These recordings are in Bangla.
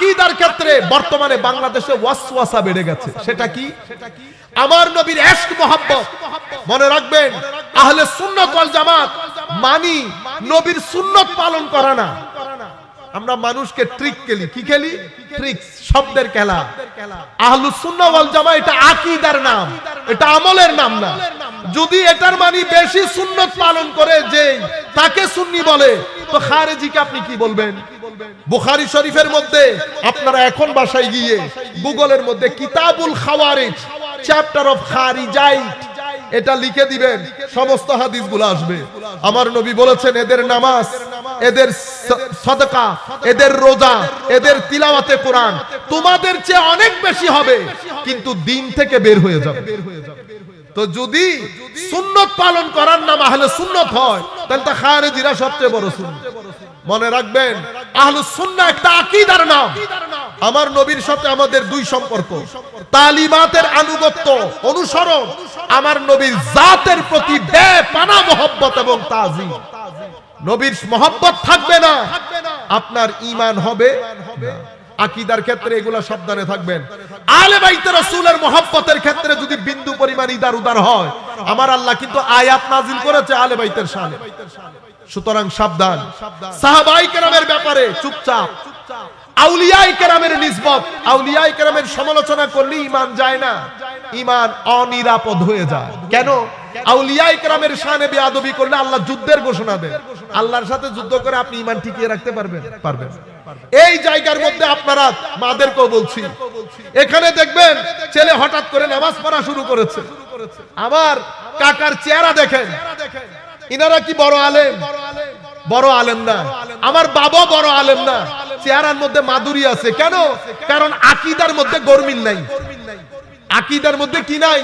আকিদার ক্ষেত্রে বর্তমানে বাংলাদেশে ওয়াসওয়াসা বেড়ে গেছে। সেটা কি? আমার নবীর এশক মোহাম্মত মনে রাখবেন, আহলে সুন্নাত ওয়াল জামাত মানি নবীর সুন্নত পালন করা না। আমরা মানুষকে ট্রিক খেলি। কি খেলি? ট্রিক্স শব্দের খেলা। আহলুস জামা এটা আকীদার নাম। এটা আমলের নাম না। যদি এটার মানে বেশি সুন্নত পালন করে যে তাকে সুন্নি বলে, তো খারেজিকে আপনি কি বলবেন? বুখারি শরীফের মধ্যে, আপনারা এখন বাসায় গিয়ে গুগলের মধ্যে কিতাবুল খাওয়ারিজ চ্যাপ্টার অফ খারিজাইট এটা লিখে দিবেন। সমস্ত হাদিসগুলো আসবে। আমার নবী বলেছেন, এদের নামাজ এদের সদকা, এদের রোজা, এদের তিলাওয়াতে কোরআন তোমাদের চেয়ে অনেক বেশি হবে, কিন্তু দিন থেকে বের হয়ে যাবে। তো যদি সুন্নত পালন করার নাম আহলে সুন্নত হয়, তাহলে তা খারেজিরা সবচেয়ে বড় সুন্নত। মনে রাখবেন আহলুস সুন্নাহ একটা আকীদার নাম। আমার নবীর সাথে আমাদের দুই সম্পর্ক। তালিমাতের আনুগত্য অনুসরণ, আমার নবীর জাতের প্রতি বেপানা মোহব্বত এবং তাজিম। নবীর মোহব্বত থাকবে না। আপনার ঈমান হবে। আকীদার ক্ষেত্রে এগুলা সাবধানে থাকবেন। আলে বাইতে রাসূলের মোহব্বতের ক্ষেত্রে যদি বিন্দু পরিমাণ ইদার উদার হয়, আমার আল্লাহ কিন্তু আয়াত নাজিল করেছে আলে বাইতের শানে সুতরাং সাবধান। সাহাবাই কেরামের ব্যাপারে চুপচাপ। আউলিয়াই কেরামের নিসবত। আউলিয়াই কেরামের সমালোচনা করলে ইমান যায় না। ইমান অনিরাপদ হয়ে যায়। কেন? আউলিয়াই কেরামের শানে বেয়াদবি করলে আল্লাহ যুদ্ধের ঘোষণা দেন। আল্লাহর সাথে যুদ্ধ করে আপনি ইমান টিকিয়ে রাখতে পারবেন। পারবেন। এই জায়গার মধ্যে আপনারা মাদেরকেও বলছি। এখানে দেখবেন ছেলে হঠাৎ করে নামাজ পড়া শুরু করেছে। আমার কাকার চেহারা দেখেন। ইনারা কি বড় আলেম? বড় আলেম। না। আমার বাবা বড় আলেম না। চেহারার মধ্যে মাধুরী আছে। কেন? কারণ আকিদার মধ্যে গরমিল নাই। আকিদার মধ্যে কি নাই?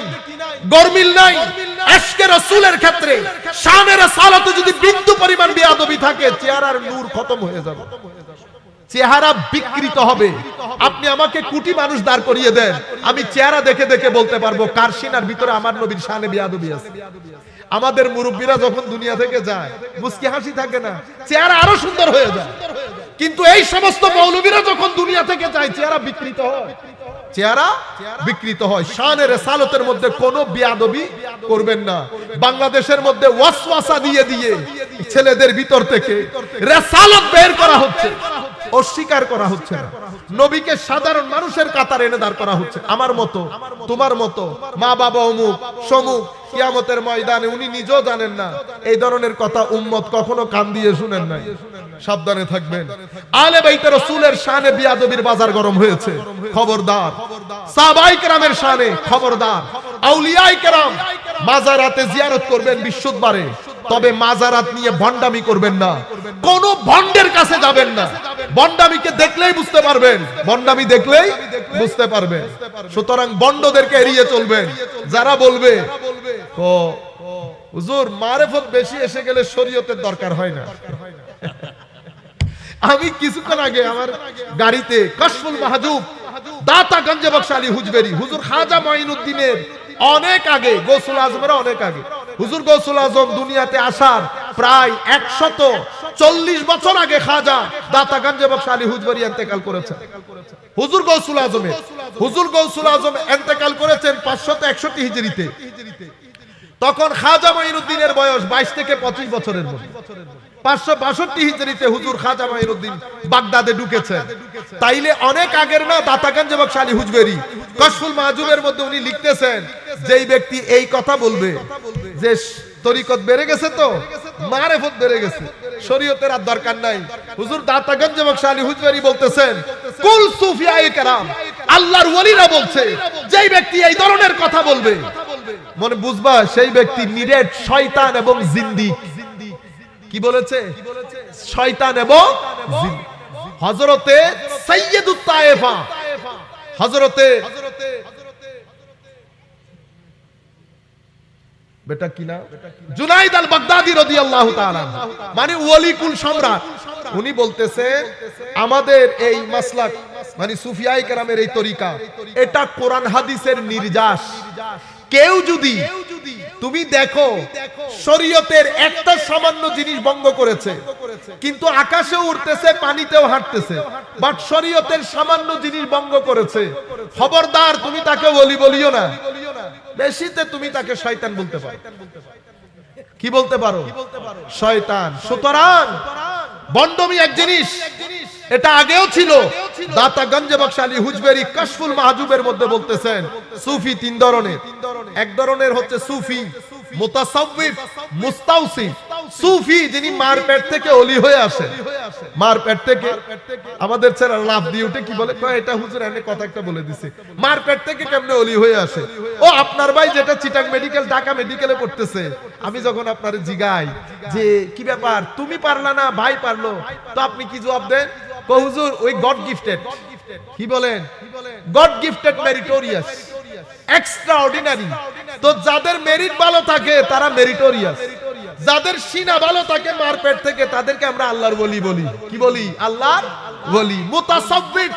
গরমিল নাই। এশকে রসুলের ক্ষেত্রে শানের সালাতে যদি বিন্দু পরিমাণ বিয়াদবি থাকে, চেহারার নূর খতম হয়ে যাবে। চেহারা বিকৃত হবে। আপনি আমাকে কোটি মানুষ দাঁড় করিয়ে দেন। আমি চেহারা দেখে দেখে বলতে পারব কার সিনার ভিতরে আমার নবীর শানে বিয়াদবি আছে। আমাদের মুরব্বীরা যখন দুনিয়া থেকে যায়, মুস্কি হাসি থাকে না, চেহারা আরও সুন্দর হয়ে যায়। কিন্তু এই সমস্ত মৌলবীরা যখন দুনিয়া থেকে যায়, চেহারা বিকৃত হয়। চেহারা বিকৃত হয়। শানের সালতের মধ্যে কোনো বিয়াদবি করবেন না। বাংলাদেশের মধ্যে ওয়াসওয়াসা দিয়ে দিয়ে ছেলেদের ভিতর থেকে রেসালত বের করা হচ্ছে, অস্বীকার করা হচ্ছে না। নবীকে সাধারণ মানুষের কাতার এনে দাঁড় করা হচ্ছে। আমার মতো, তোমার মতো মা বাবা অমুক, সমুক কিয়ামতের ময়দানে উনি নিজেও জানেন না। এই ধরনের কথা উম্মত কখনো কান দিয়ে শুনেন নাই। সাবধানে থাকবেন। আলে বাইতে রসুলের শানে বিয়াদবির বাজার গরম হয়েছে। খবরদার। সাহাবাই কেরামের শানে খবরদার। আউলিয়াই কেরাম মাজারাতে জিয়ারত করবেন বিশুদ্ধবারে তবে মাজারাত নিয়ে ভণ্ডামি করবেন না। কোন ভণ্ডের কাছে যাবেন না। ভণ্ডামিকে দেখলেই বুঝতে পারবেন। ভণ্ডামি দেখলেই বুঝতে পারবেন। সুতরাং বন্ডদেরকে এড়িয়ে চলবেন। যারা বলবে ও হুজুর, মারেফত বেশি এসে গেলে শরীয়তের দরকার হয় না। আমি কিছুক্ষণ আগে আমার গাড়িতে কশফুল মাহজুব দাতা গঞ্জে বক্সালি হুজবেরি, হুজুর খাজা মাইনুদ্দিনের অনেক আগে, গোসুল আজমের অনেক আগে হুজুর গৌসুল আজম দুনিয়াতে আসার প্রায় একশত চল্লিশ বছর আগে খাজা দাতা গঞ্জে বক্স আলী হুজবরি এতেকাল করেছেন। হুজুর গৌসুল আজমে, হুজুর গৌসুল আজম এতেকাল করেছেন পাঁচশত একষট্টি হিজড়িতে। তখন খাজা মাইনুদ্দিনের বয়স বাইশ থেকে পঁচিশ বছরের মধ্যে। পাঁচশো বাষট্টি হিজড়িতে হুজুর খাজা বাগদাদে তাইলে অনেক আগের না হুজবেরি। কশফুল মধ্যে উনি লিখতেছেন, যেই ব্যক্তি এই কথা বলবে, যে তরিকত বেড়ে গেছে তো বেড়ে গেছে, শরীয়তের আর দরকার নাই। হুজুর হুজবেরি বলতেছেন, কুল সুফিয়ায়ে কেরাম, আল্লাহর ওলিরা বলছে, যেই ব্যক্তি এই ধরনের কথা বলবে, মনে বুঝবা, সেই ব্যক্তি নিরেট শয়তান এবং জিন্দি কি বলেছে? শয়তান এবং। হজরতে সৈয়দুত তায়েফা। হজরতে বেটা কি না জুনাইদ আল বাগদাদি রাদিয়াল্লাহু তাআলা মানে ওয়ালিকুল সম্রাট। উনি বলতেছেন, আমাদের এই মাসলাক মানে সুফিয়াই কেরামের এই তরিকা, এটা কোরআন হাদিসের নির্যাস। কেউ যদি তুমি দেখো, শরীয়তের একটা সামান্য জিনিস ভঙ্গ করেছে। কিন্তু আকাশে উঠতেছে পানিতেও হাঁটতেছে। বাট শরীয়তের সামান্য জিনিস ভঙ্গ করেছে। খবরদার, তুমি তাকে বলি বলিও না। বেশিতে তুমি তাকে শয়তান বলতে পারো। কি বলতে পারো? শয়তান। সুতরাং বন্ডমি এক জিনিস। এটা আগেও ছিল। দাতা গঞ্জে বকশালী হুজবেরি কাশফুল মাহজুবের মধ্যে বলতেছেন, সুফি তিন ধরনের। এক ধরনের হচ্ছে সুফি, মুতাসাউফিফ, মুস্তাউসিফ। সুফি যিনি মার পেট থেকে অলি হয়ে আসে। মার পেট থেকে আমাদের ছেলে লাভ দিয়ে উঠে কি বলে? এটা হুজুর এনে কথা একটা বলে দিছে। মার পেট থেকে কেমনে অলি হয়ে আসে? ও, আপনার ভাই যেটা চিটাং মেডিকেল, ঢাকা মেডিকেলে পড়তেছে। আমি যখন আপনার জিগাই যে, কি ব্যাপার? তুমি পারলা না, ভাই পারল। তো আপনি কি জবাব দেন? ওই গড গিফটেড কি বলেন? গড গিফটেড মেরিটোরিয়াস তো যাদের মেরিট ভালো থাকে, তারা মেরিটোরিয়াস যাদের সিনা ভালো থাকে মারপেট থেকে তাদেরকে আমরা আল্লাহর বলি বলি। কি বলি? আল্লাহর বলি মুতাসাব্বিফ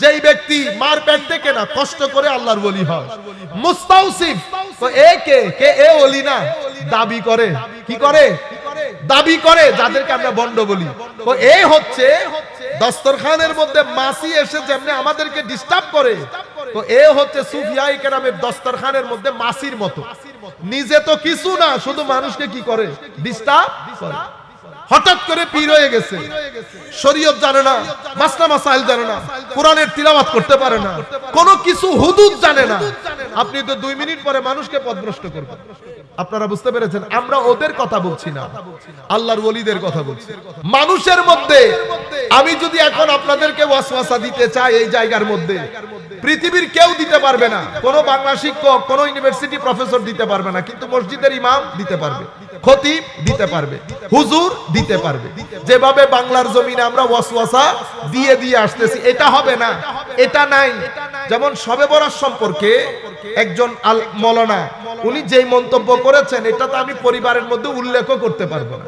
যেই ব্যক্তি মারপেট থেকে না, কষ্ট করে আল্লাহর বলি হয়। মুস্তাউসিফ, তো এ কে? কে এ ওলি না? দাবি করে। কি করে? দাবি করে, যাদেরকে আমরা বন্ড বলি। তো এ হচ্ছে দস্তরখানের মধ্যে মাসি এসে যেমনি আমাদেরকে ডিস্টার্ব করে, তো এ হচ্ছে সুফিয়াই কেরামের দস্তরখানের মধ্যে মাসির মতো। নিজে তো কিছু না, শুধু মানুষকে কি করে? ডিস্টার্ব করে। হঠাৎ করে পীর হয়ে গেছে। শরীয়ত জানে না মাসনা মাসাইল জানে না, কোরআনের তিলাওয়াত করতে পারে না, কোনো কিছু হুদুদ জানে না। আপনি তো দুই মিনিট পরে মানুষকে পথভ্রষ্ট করবেন। আপনারা বুঝতে পেরেছেন? আমরা ওদের কথা বলছি না। আল্লাহর ওলিদের কথা বলছি। মানুষের মধ্যে, আমি যদি এখন আপনাদেরকে ওয়াসওয়াসা দিতে চাই এই জায়গার মধ্যে পৃথিবীর কেউ দিতে পারবে না। কোনো বাংলা শিক্ষক, কোনো ইউনিভার্সিটি প্রফেসর দিতে পারবে না, কিন্তু মসজিদের ইমাম দিতে পারবে, খতিব দিতে পারবে, হুজুর দিতে পারবে। যেভাবে বাংলার জমিনে আমরা ওয়াসওয়াসা দিয়ে দিয়ে আসতেছি, এটা হবে না, এটা নাই। যেমন সবে বরাস সম্পর্কে একজন আল মলনা, উনি যেই মন্তব্য করেছেন, এটা তো আমি পরিবারের মধ্যে উল্লেখ করতে পারব না।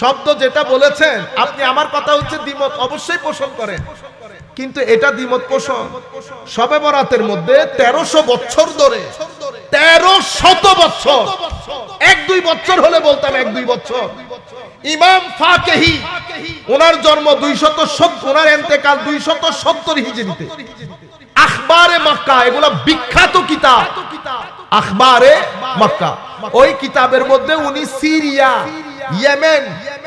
শব্দ যেটা বলেছেন, আপনি আমার কথা হচ্ছে দ্বিমত অবশ্যই পোষণ করেন। কিন্তু এটা দ্বিমত পোষণ। সবে বরাতের মধ্যে তেরোশো বছর ধরে, তেরো শত বছর, এক দুই বছর হলে বলতাম এক দুই বছর। ইমাম ফাকেহি, ওনার জন্ম দুইশত সত্তর ওনার এন্তেকাল দুইশত সত্তর হিজড়িতে। আখবারে মক্কা, এগুলা বিখ্যাত কিতাব। আখবারে মক্কা। ওই কিতাবের মধ্যে উনি সিরিয়া, ইয়েমেন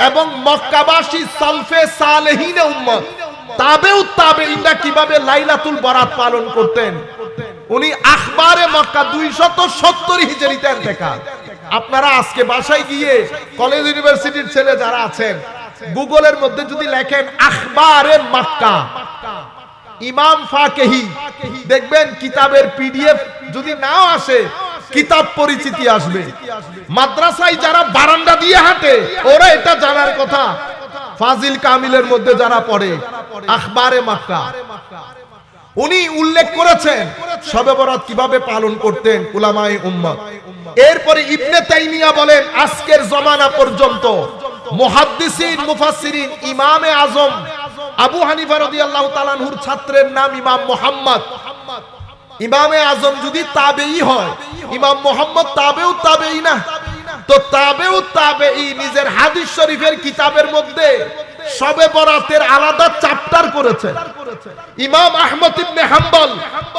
এবং মক্কাবাসী সালফে সালেহিনে উম্মত। তাবেও তাবে ইন্দা কীভাবে লাইলাতুল বরাত পালন করতেন? উনি আখবারে মক্কা দুইশত সত্তর হিজড়িতে ইন্তেকাল আপনারা আজকে বাসায় গিয়ে কলেজ ইউনিভার্সিটির ছেলে যারা আছেন, গুগলের মধ্যে যদি লেখেন আখবারে মক্কা, ইমাম ফাকেহি, দেখবেন কিতাবের পিডিএফ যদি নাও আসে, কিতাব পরিচিতি আসবে। মাদ্রাসায় যারা বারান্দা দিয়ে হাঁটে, ওরা এটা জানার কথা। ফাজিল কামিলের মধ্যে যারা পড়ে, আখবারে মাক্কা। উনি উল্লেখ করেছেন, শবে বরাত কীভাবে পালন করতেন উলামায়ে উম্মত এরপরে ইবনে তাইমিয়া বলেন, আজকের জমানা পর্যন্ত মুহাদ্দিসিন, মুফাসসিরিন, ইমামে আজম, আবু হানিফা রাদিয়াল্লাহু তাআলা আনহুর ছাত্রের নাম ইমাম মুহাম্মদ। ইমামে আজম যদি তাবেই হয়, ইমাম মোহাম্মদ তাবেও তাবেই না। তো তাবেও তাবেই নিজের হাদিস শরীফের কিতাবের মধ্যে সবে বরাতের আলাদা চ্যাপ্টার করেছেন। ইমাম আহমদ ইবনে হাম্বল,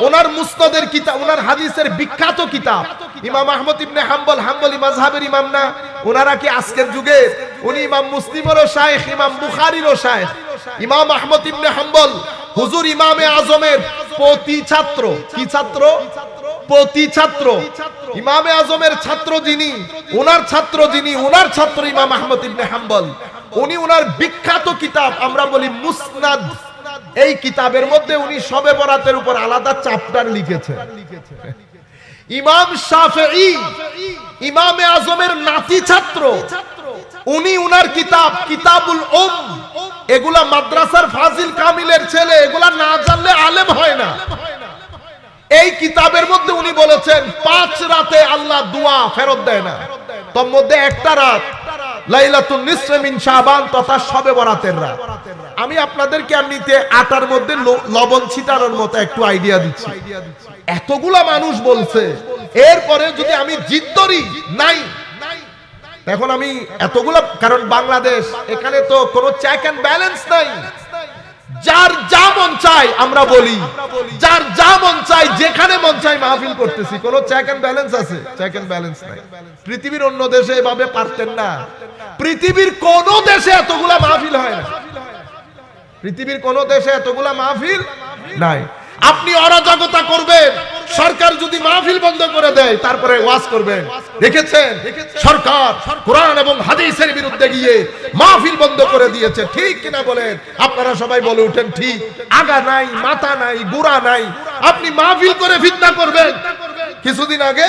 ওনার মুসনাদের কিতাব, ওনার হাদিসের বিখ্যাত কিতাব। ইমাম আহমদ ইবনে হাম্বল, হাম্বলি মাযহাবের ইমাম না, ওনারা কি আজকের যুগে? উনি ইমাম মুসলিমেরও শায়েখ, ইমাম বুখারীরও শায়েখ। ইমাম আহমদ ইবনে হাম্বল, হুজুর ইমামে আজমের প্রতি ছাত্র। কি ছাত্র? প্রতি ছাত্র। ইমামে আজমের ছাত্র যিনি ওনার ছাত্র যিনি ওনার ছাত্র ইমাম আহমদ ইবনে হাম্বল। উনি ওনার বিখ্যাত কিতাব, আমরা বলি মুসনাদ। এই কিতাবের মধ্যে উনি সবে বরাতের উপর আলাদা চ্যাপ্টার লিখেছেন। ইমাম শাফেঈ, ইমামে আজমের নাতি ছাত্র। উনি উনার কিতাব, কিতাবুল উম। এগুলা মাদ্রাসার ফাজিল কামিলের ছেলে, এগুলা না জানলে আলেম হয় না। এই কিতাবের মধ্যে উনি বলেছেন, পাঁচ রাতে আল্লাহ দোয়া ফেরত দেয় না। তোর মধ্যে একটা রাত আমি আপনাদেরকে এমনিতে আটার মধ্যে লবণ ছিটানোর মতো একটু আইডিয়া দিচ্ছি। এতগুলা মানুষ বলছে, এরপরে যদি আমি জিদ ধরি নাই। এখন আমি এতগুলা, কারণ বাংলাদেশ, এখানে তো কোনো চেক এন্ড ব্যালেন্স নাই। যার যা মন চাই আমরা বলি। যার যা মন চাই যেখানে মন চাই মাহফিল করতেছি। কোনো চেক এন্ড ব্যালেন্স আছে? চেক এন্ড ব্যালেন্স নাই। পৃথিবীর অন্য দেশে এভাবে পারতেন না। পৃথিবীর কোন দেশে এতগুলা মাহফিল হয় না। পৃথিবীর কোন দেশে এতগুলা মাহফিল নাই। আপনি অরাজকতা করবেন। সরকার যদি মাহফিল বন্ধ করে দেয়, তারপরে ওয়াজ করবেন। দেখেছেন? সরকার কোরআন এবং হাদিসের বিরুদ্ধে গিয়ে মাহফিল বন্ধ করে দিয়েছে। ঠিক কিনা বলেন? আপনারা সবাই বলে উঠেন, ঠিক। আগা নাই, মাথা নাই গুড়া নাই। আপনি মাহফিল করে ফিতনা করবেন। কিছুদিন আগে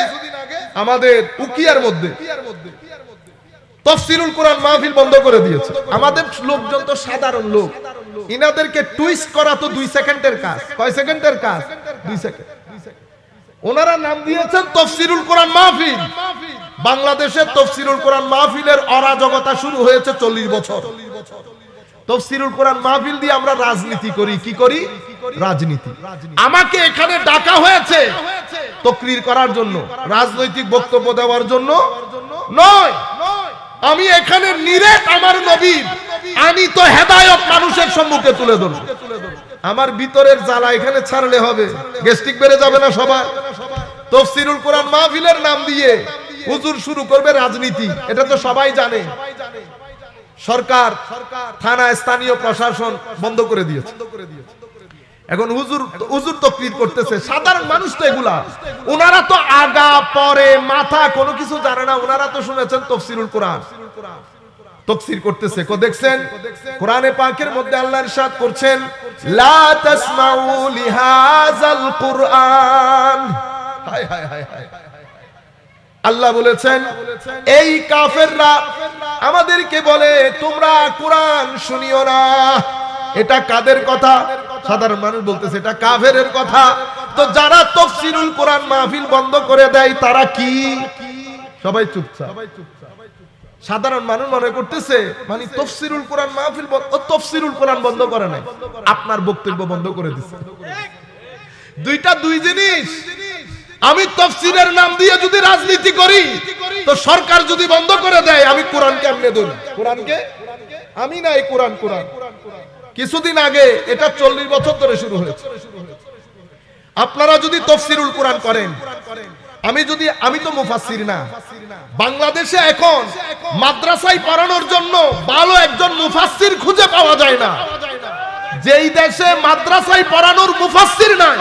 আমাদের উকিয়ার মধ্যে তফসিরুল কোরআন মাহফিল বন্ধ করে দিয়েছে। আমাদের লোকজন তো সাধারণ লোক। ইনাদেরকে টুইস্ট করা তো দুই সেকেন্ডের কাজ। কয় সেকেন্ডের কাজ? দুই সেকেন্ড। ওনারা নাম দিয়েছেন তফসিরুল কোরআন মাহফিল। বাংলাদেশে তফসিরুল কোরআন মাহফিলের অরাজকতা শুরু হয়েছে চল্লিশ বছর। তফসিরুল কোরআন মাহফিল দিয়ে আমরা রাজনীতি করি, কি করি? রাজনীতি। আমাকে এখানে ডাকা হয়েছে তকরির করার জন্য, রাজনৈতিক বক্তব্য দেওয়ার জন্য নয়। আমি এখানে নিরেট আমার নবীর আমি তো হেদায়ত মানুষের সম্মুখে তুলে ধরব। আমার ভিতরের জ্বালা এখানে ছাড়লে হবে। গেস্টিক বেড়ে যাবে না সবার তফসিরুল কোরআন মাহফিলের নাম দিয়ে হুজুর শুরু করবে রাজনীতি। এটা তো সবাই জানে। সরকার, থানা, স্থানীয় প্রশাসন বন্ধ করে দিয়েছে। এখন হুজুর হুজুর তকরির করতেছে। সাধারণ মানুষ তো এগুলা। ওনারা তো আগা, পরে, মাথা, কোনো কিছু জানে না। ওনারা তো শুনেছেন তফসিরুল কোরআন। তফসির করতেছে। কো দেখছেন? কোরআনে পাকের মধ্যে আল্লাহ ইরশাদ করছেন, লা তাসমাউ লিহাযাল কুরআন। আল্লাহ বলেছেন, এই কাফেররা আমাদেরকে বলে, তোমরা কোরআন শুনিও না। এটা কাদের কথা? সাধারণ মানুষ বলতেছে, এটা কাফেরের কথা। তো যারা তফসিরুল কোরআন মাহফিল বন্ধ করে দেয়, তারা কি? সবাই চুপচাপ। সাধারণ মানুষ মনে করতেছে মানে তফসিরুল কোরআন মাহফিল তফসিরুল কোরআন বন্ধ করে নাই। আপনার বক্তব্য বন্ধ করে দিচ্ছে দুইটা দুই জিনিস। আমি তফসিরের নাম দিয়ে যদি রাজনীতি করি তো সরকার যদি বন্ধ করে দেয় আমি কোরআন কেমনে ধরি কোরআনকে? আমি নাই কোরআন কোরআন। কিছুদিন আগে এটা চল্লিশ বছর ধরে শুরু হয়েছে। আপনারা যদি তফসিরুল কোরআন করেন আমি যদি আমি তো মুফাসসির না। বাংলাদেশে এখন মাদ্রাসায় পড়ানোর জন্য ভালো একজন মুফাসসির খুঁজে পাওয়া যায় না। যেই দেশে মাদ্রাসায় পড়ানোর মুফাসসির নাই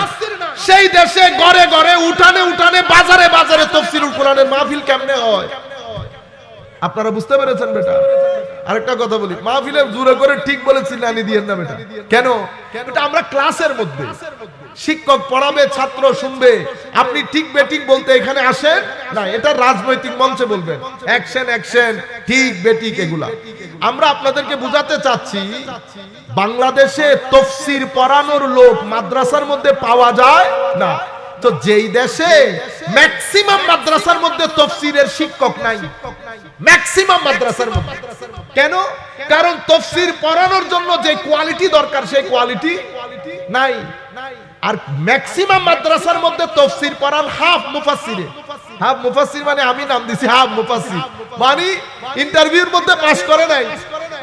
সেই দেশে গড়ে গড়ে, উঠানে উঠানে, বাজারে বাজারে তফসিরুল কোরআনের মাহফিল কেমনে হয়? আপনারা বুঝতে পেরেছেন বেটা? আরেকটা কথা বলি মাহফিলে জোরে করে ঠিক বলেছি নানি দিয়েন না বেটা কেন? এটা আমরা ক্লাসের মধ্যে। শিক্ষক পড়াবে ছাত্র শুনবে। আপনি ঠিক বেঠিক বলতে এখানে আসেন? না এটা রাজনৈতিক মঞ্চে বলবেন। অ্যাকশন অ্যাকশন ঠিক বেঠিক এগুলা। আমরা আপনাদেরকে বুঝাতে চাচ্ছি বাংলাদেশে তফসির পড়ানোর লোক মাদ্রাসার মধ্যে পাওয়া যায় না? তো যেই দেশে ম্যাক্সিমাম মাদ্রাসার মধ্যে তফসিরের শিক্ষক নাই ম্যাক্সিমাম মাদ্রাসার মধ্যে। কেন? কারণ তফসির পড়ানোর জন্য যে কোয়ালিটি দরকার, সেই কোয়ালিটি নাই। আর ম্যাক্সিমাম মাদ্রাসার মধ্যে তফসির পড়ান হাফ মুফাসসিরে। হাফ মুফাসসির মানে আমি নাম দিছি, হাফ মুফাসসির। মানে ইন্টারভিউর মধ্যে পাস করে নাই।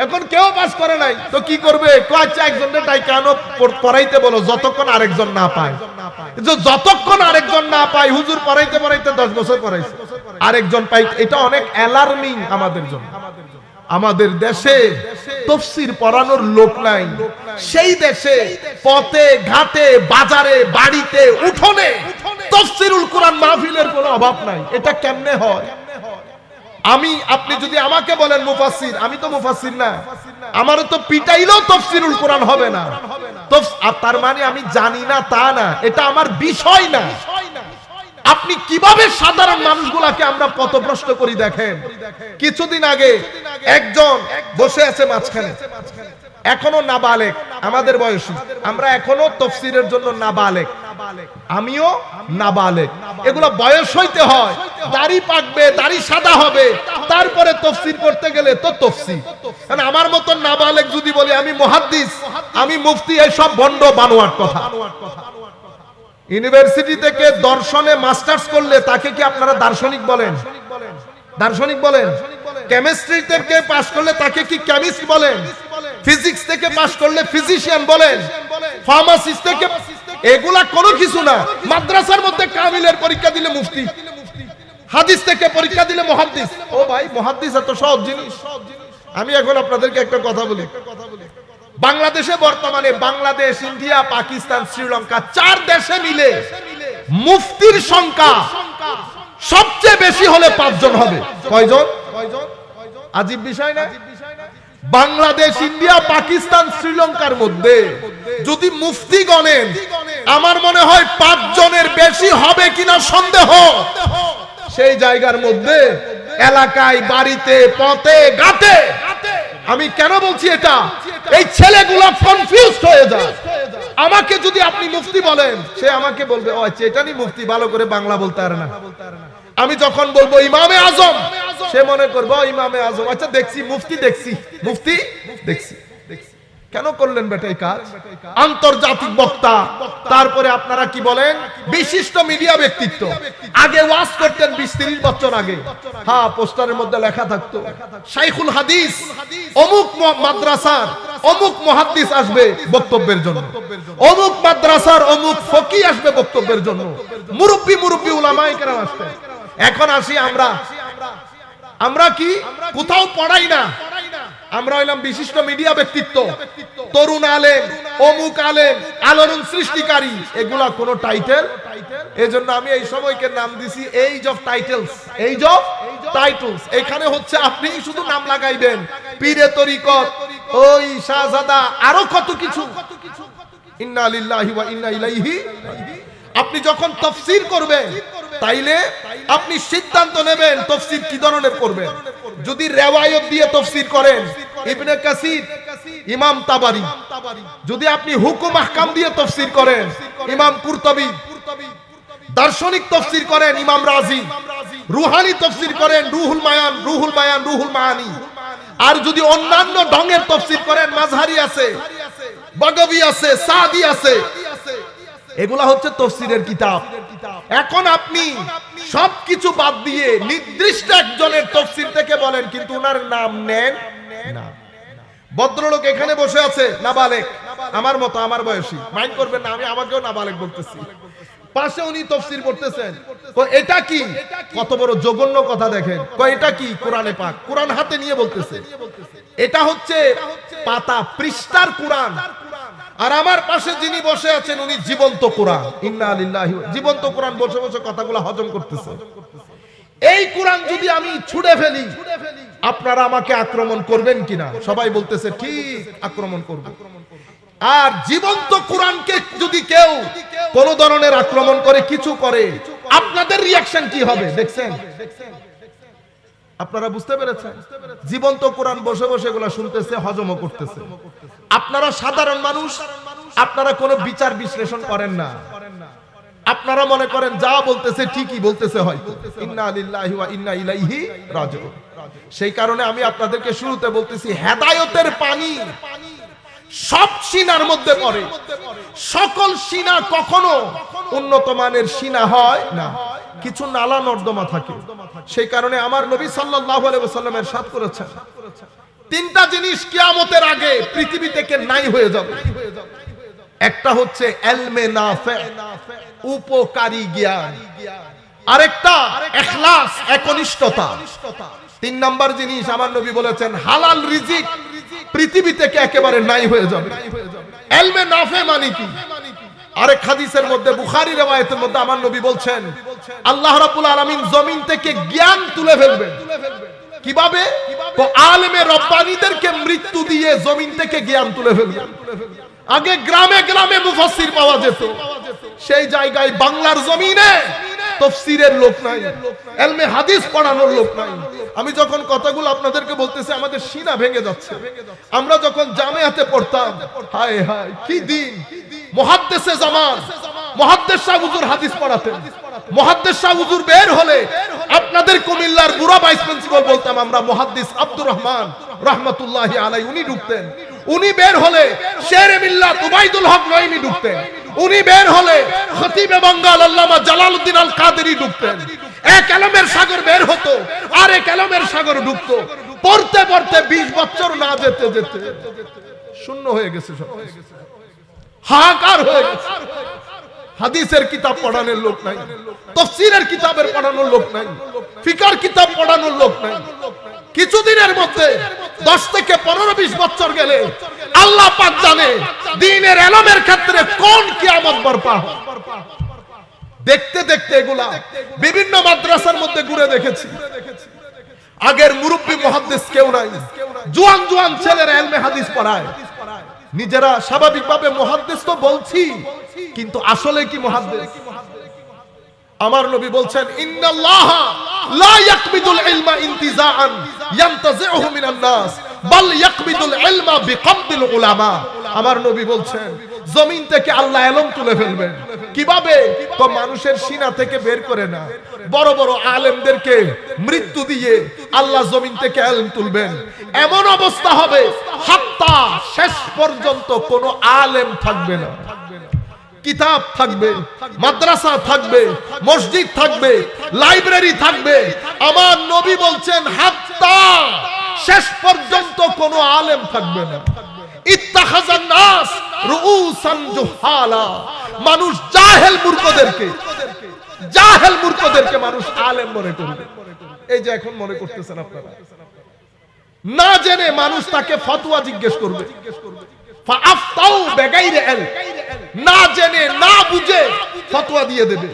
এখন কেউ পাস করে নাই। তো কি করবে? আচ্ছা টাই কেন পড়াইতে বলো, যতক্ষণ আরেকজন না পায়। যতক্ষণ আরেকজন না পায়, হুজুর পড়াইতে পড়াইতে দশ বছর পড়াইছে। আরেকজন পাই এটা অনেক অ্যালার্মিং আমাদের জন্য। আমাদের দেশে তফসির পড়ানোর লোক নাই। সেই দেশে পথে, ঘাটে, বাজারে, বাড়িতে, উঠোনে তফসিরুল কোরআন মাহফিলের কোনো অভাব নাই। এটা কেমনে হয়? আমি, আপনি যদি আমাকে বলেন মুফাসসির, আমি তো মুফাসসির না। আমার তো পিটাইলেও তফসিরুল কোরআন হবে না। তার মানে আমি জানি না তা না। এটা আমার বিষয় না। আপনি কীভাবে সাধারণ মানুষগুলাকে আমরা পথভ্রষ্ট করি দেখেন? কিছুদিন আগে একজন বসে আছে মাঝখানে। এখনও নাবালেক, আমাদের বয়সী। আমরা এখনও তফসিরের জন্য নাবালেক। আমিও নাবালেক। এগুলো বয়স হইতে হয়। দাড়ি পাকবে, দাড়ি সাদা হবে। তারপরে তফসির করতে গেলে তো তফসির। কারণ আমার মতন নাবালেক যদি বলি, আমি মুহাদ্দিস, আমি মুফতি এই সব ভণ্ড বানোয়ার কথা। ইউনিভার্সিটি থেকে দর্শনে মাস্টার্স করলে তাকে কি আপনারা দার্শনিক বলেন? দার্শনিক বলেন। কেমিস্ট্রি থেকে পাস করলে তাকে কি কেমিস্ট বলেন? ফিজিক্স থেকে পাস করলে ফিজিশিয়ান বলেন। ফার্মাসিস্ট থেকে এগুলা কোনো কিছু না। মাদ্রাসার মধ্যে কামিলের পরীক্ষা দিলে মুফতি। হাদিস থেকে পরীক্ষা দিলে মহাদ্দিস। ও ভাই, মহাদ্দিস এত সহজ জিনিস। আমি এখন আপনাদেরকে একটা কথা বলি। বাংলাদেশে বর্তমানে বাংলাদেশ, ইন্ডিয়া, পাকিস্তান, শ্রীলঙ্কা চার দেশে মিলে মুফতির সংখ্যা সবচেয়ে বেশি হলে পাঁচজন হবে। কয়জন? আজীব বিষয় না? বাংলাদেশ, ইন্ডিয়া, পাকিস্তান, শ্রীলঙ্কার মধ্যে যদি মুফতি গণেন, আমার মনে হয় পাঁচ জনের বেশি হবে কিনা সন্দেহ। সেই জায়গার মধ্যে এলাকায়, বাড়িতে, পথে গাতে আমি কেন বলছি এটা? এই ছেলেগুলো কনফিউজ হয়ে যায়। আমাকে যদি আপনি মুফতি বলেন, সে আমাকে বলবে, ও আচ্ছা এটা নি মুফতি, ভালো করে বাংলা বলতে পারে না। আমি যখন বলব ইমামে আজম, সে মনে করব ইমামে আজম। আচ্ছা দেখছি, মুফতি দেখছি। মুফতি দেখছি। কেন করলেন বেটা এই কাজ? আন্তর্জাতিক বক্তা। তারপরে আপনারা কি বলেন? বিশিষ্ট মিডিয়া ব্যক্তিত্ব। আগে ওয়াজ করতেন বিশ তিরিশ বছর আগে। হ্যাঁ পোস্টারের মধ্যে লেখা থাকতো। শাইখুল হাদিস। অমুক মাদ্রাসার অমুক মহাদ্দিস আসবে বক্তব্যের জন্য। অমুক মাদ্রাসার অমুক ফকি আসবে বক্তব্যের জন্য। মুরব্বী মুরব্বী উলামায়ে কেরাম আসবে। এখন আসি আমরা। আমরা কি? কোথাও পড়াই না। আমরা হইলাম বিশিষ্ট মিডিয়া ব্যক্তিত্ব। তরুণ আলেম, অমুক আলেম, আলোড়ন সৃষ্টিকারী। এগুলা কোন টাইটেল এজন্য আমি এই সময়কে নাম দিছি age of titles age of titles এখানে হচ্ছে আপনি শুধু নাম লাগাইবেন। পীরে তরিকত, ওই শাহজাদা, আরও কত কিছু। ইন্না লিল্লাহি ওয়া ইন্না ইলাইহি আপনি যখন তফসির করবেন, তাইলে আপনি সিদ্ধান্ত নেবেন তফসির কি ধরনের করবেন। যদি রেওয়ায়ত দিয়ে তফসির করেন, ইবনে কাসির, ইমাম তাবারি। যদি আপনি হুকুম আহকাম দিয়ে তফসির করেন, ইমাম কুরতবি। দার্শনিক তফসির করেন, ইমাম রাজি। রুহানি তফসির করেন, রুহুল মায়ান রুহুল মায়ান, রুহুল মায়ানি আর যদি অন্যান্য ঢঙের তফসির করেন, মাঝহারি আছে, বগবি আছে, সাদি আছে এগুলা হচ্ছে তফসিরের কিতাব। এখন আপনি সবকিছু বাদ দিয়ে নির্দিষ্ট একজনের তফসির থেকে বলেন কিন্তু ওনার নাম নেন না। ভদ্রলোক এখানে বসে আছে নাবালেক। আমার মতো আমার বয়সী। মাইন্ড করবেন না আমি আমাকেও নাবালেক বলতেছি। পাশে উনি তফসির করতেছেন। এটা কি? কত বড় জঘন্য কথা দেখেন। এটা কি? কোরআনে পাক। কোরআন হাতে নিয়ে বলতেছে। এটা হচ্ছে পাতা পৃষ্ঠার কোরআন। আর আমার পাশে যিনি বসে আছেন, উনি জীবন্ত কোরআন। ইন্না লিল্লাহি ওয়া- জীবন্ত কোরআন বসে বসে কথাগুলো হজম করতেছে। এই কোরআন যদি আমি ছুড়ে ফেলি, আপনারা আমাকে আক্রমণ করবেন কিনা? সবাই বলতেছে, ঠিক, আক্রমণ করব। আর জীবন্ত কোরআনকে যদি কেউ কোন ধরনের আক্রমণ করে, কিছু করে, আপনাদের রিয়াকশন কি হবে? দেখছেন? আপনারা বুঝতে পেরেছেন? জীবন্ত কোরআন বসে বসে এগুলা শুনতেছে, হজমও করতেছে। আপনারা সাধারণ মানুষ, আপনারা কোনো বিচার বিশ্লেষণ করেন না। আপনারা মনে করেন, যা বলতেছে ঠিকই বলতেছে হয়তো। ইন্না লিল্লাহি ওয়া ইন্না ইলাইহি রাজিউন। সেই কারণে আমি আপনাদেরকে শুরুতে বলতেছি, হেদায়েতের পানি সব সিনার মধ্যে পড়ে। সকল সিনা কখনো উন্নত মানের সিনা হয় না। কিছু নালা নর্দমা থাকে। সেই কারণে আমার নবী সাল্লাল্লাহু সাথ করেছেন। তিনটা জিনিস কিয়ামতের আগে পৃথিবী থেকে নাই হয়ে যাবে। একটা হচ্ছে উপকারী জ্ঞান। আরেকটা এখলাস, একনিষ্ঠতা। তিন নাম্বার জিনিস আমার নবী বলেছেন, হালাল রিজিক পৃথিবী থেকে একেবারে নাই হয়ে যাবে। এলমে নাফে মানে কি? আরেক হাদিসের মধ্যে, বুখারী রওয়ায়াতের মধ্যে আমার নবী বলছেন, আল্লাহ রাব্বুল আলামিন জমিন থেকে জ্ঞান তুলে ফেলবেন। কীভাবে? তো আলেমে রব্বানীদেরকে মৃত্যু দিয়ে জমিন থেকে জ্ঞান তুলে ফেলবেন। আগে গ্রামে গ্রামে মুফাসসির পাওয়া যেত। সেই জায়গায় বাংলার জমিনে তফসিরের লোক নাই। এলমে হাদিস পড়ানোর লোক নাই। আমি যখন কথাগুলো আপনাদেরকে বলতেছি, আমাদের সিনা ভেঙে যাচ্ছে। আমরা যখন জামেয়াতে পড়তাম, হায় হায়, কি দিন! মুহাদ্দিসে জামান মহাদ্দেশ শাহ হুজুর হাদিস পড়াতেন। মহাদ্দেশ শাহ হুজুর বের হলে আপনাদের কুমিল্লার বুড়া ভাইস প্রিন্সিপাল বলতাম, আমরা মহাদ্দিস আব্দুর রহমান রহমতুল্লাহি আলাই উনি ঢুকতেন। উনি বের হলে শেরে মিল্লাত উবাইদুল হক নয়নি ঢুকতেন। উনি বের হলে খতিবে বাঙ্গাল আল্লামা জালালউদ্দিন আল কাদেরি ঢুকতেন। এক এলমের সাগর বের হতো আর এক এলমের সাগর ঢুকতো। পড়তে পড়তে 20 বছর না যেতে যেতে শূন্য হয়ে গেছে সব হাহাকার হয়ে গেছে। হাদিসের কিতাব পড়ানোর লোক নাই। তফসিরের কিতাবের পড়ানোর লোক নাই। ফিকার কিতাব পড়ানোর লোক নাই। কিছুদিনের মধ্যে দশ থেকে পনেরো বিশ বছর গেলে আল্লাহ পাক জানে দিনের এলমের ক্ষেত্রে কোন কিয়ামত বরপা দেখতে দেখতে এগুলা বিভিন্ন মাদ্রাসার মধ্যে ঘুরে দেখেছি। আগের মুরব্বী মহাদ্দেশ কেউ নাই। জুয়ান জুয়ান ছেলেরা এলমে হাদিস পড়ায়। নিজেরা স্বাভাবিকভাবে মহাদ্দেশ তো বলছি, কিন্তু আসলে কি মহাদ্দেশ আমার নবী বলছেন, ইন্নাল্লাহ লা ইয়াকবিদুল ইলমা ইনতিজাআন মিনান নাস, বাল ইলমা উলামা। আমার নবী বলছেন জমিন থেকে আল্লাহ এলম তুলে ফেলবেন কীভাবে? তো মানুষের সিনা থেকে বের করে না। বড় বড় আলেমদেরকে মৃত্যু দিয়ে আল্লাহ জমিন থেকে এলম তুলবেন। এমন অবস্থা হবে, হাত্তা শেষ পর্যন্ত কোনো আলেম থাকবে না। কিতাব থাকবে, মাদ্রাসা থাকবে, মসজিদ থাকবে, লাইব্রেরি থাকবে। আমার নবী বলছেন, হাত্তা শেষ পর্যন্ত কোনো আলেম থাকবে না। ইত্তাখাজান নাস রুউসান জুহালা। মানুষ জাহেল মূর্খদেরকে জাহেল মূর্খদেরকে মানুষ আলেম মনে করবে। এই যে এখন মনে করতেছেন আপনারা। না জেনে মানুষ তাকে ফতোয়া জিজ্ঞেস করবে। ফাআফতাউ বেগাইরে না জেনে, না বুঝে ফতোয়া দিয়ে দেবে।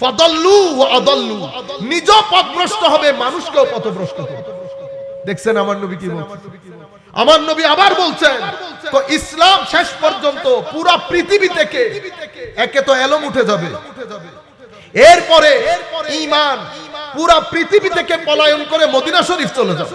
ফাদাল্লু ওয়া আদাল্লু। নিজ পথভ্রষ্ট হবে, মানুষকেও পথভ্রষ্ট করবে দেখছেন আমার নবী কি বলছেন আমার নবী আবার বলছেন, তো ইসলাম শেষ পর্যন্ত পুরো পৃথিবী থেকে একে তো এলম উঠে যাবে। এরপরে ঈমান পুরো পৃথিবী থেকে পলায়ন করে মদিনা শরীফ চলে যাবে।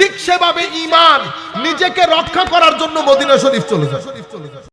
ঠিক সেভাবে ইমান নিজেকে রক্ষা করার জন্য মদিনা শরীফ চলে যায়